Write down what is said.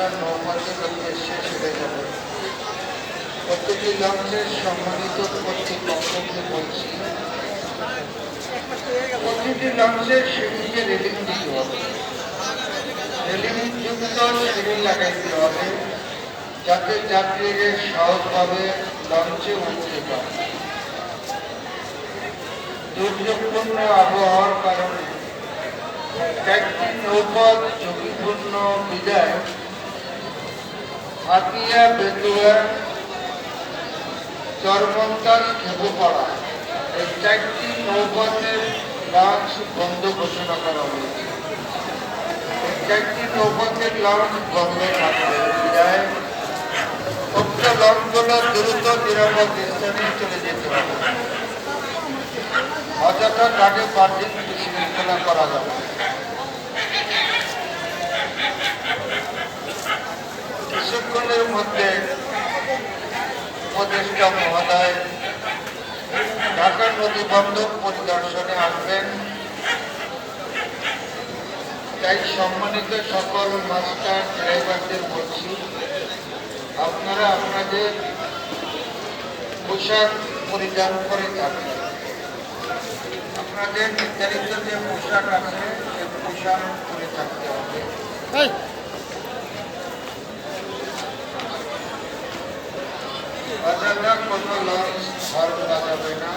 আপনার নৌপথের উদ্দেশ্যে ছেড়ে যাবে প্রতিটি লঞ্চের সম্মানিত কর্তৃপক্ষকে বলছি প্রতিটি লঞ্চের সিঁড়িতে রেলিং দিতে হবে। রেলিং যুক্ত সিঁড়ি লাগাইতে হবে, যাতে যাত্রীদের সহজভাবে লঞ্চে উঠতে পারে। দুর্যোগপূর্ণ আবহাওয়ার কারণে কয়েকটি নৌপথ ঝুঁকিপূর্ণ বিদায় হাতিয়া বেতুয়া চরমন্তাল খেপুপাড়া এই চারটি নৌপথের লঞ্চ বন্ধ ঘোষণা করা হয়েছে এই চারটি নৌপথের লঞ্চ বন্ধ থাকবে বিদায় উক্ত লঞ্চগুলো দ্রুত নিরাপদ স্থানে চলে যেতে হবে অযথা তাকে পার্কিং বিশৃঙ্খলা করা যাবে। কিছুক্ষণের মধ্যে উপদেষ্টা মহোদয়, ঢাকা নদী বন্দর পরিদর্শনে আসবেন। তাই সম্মানিত সকল মাস্টার ড্রাইভারদের বলছি, আপনারা আপনাদের পোশাক পরিধান করে থাকবেন আপনাদের নির্ধারিত যে পোশাক আছে, সে পোশাক করে থাকতে হবে। भजन रंग मंगल सर्व राजा बिना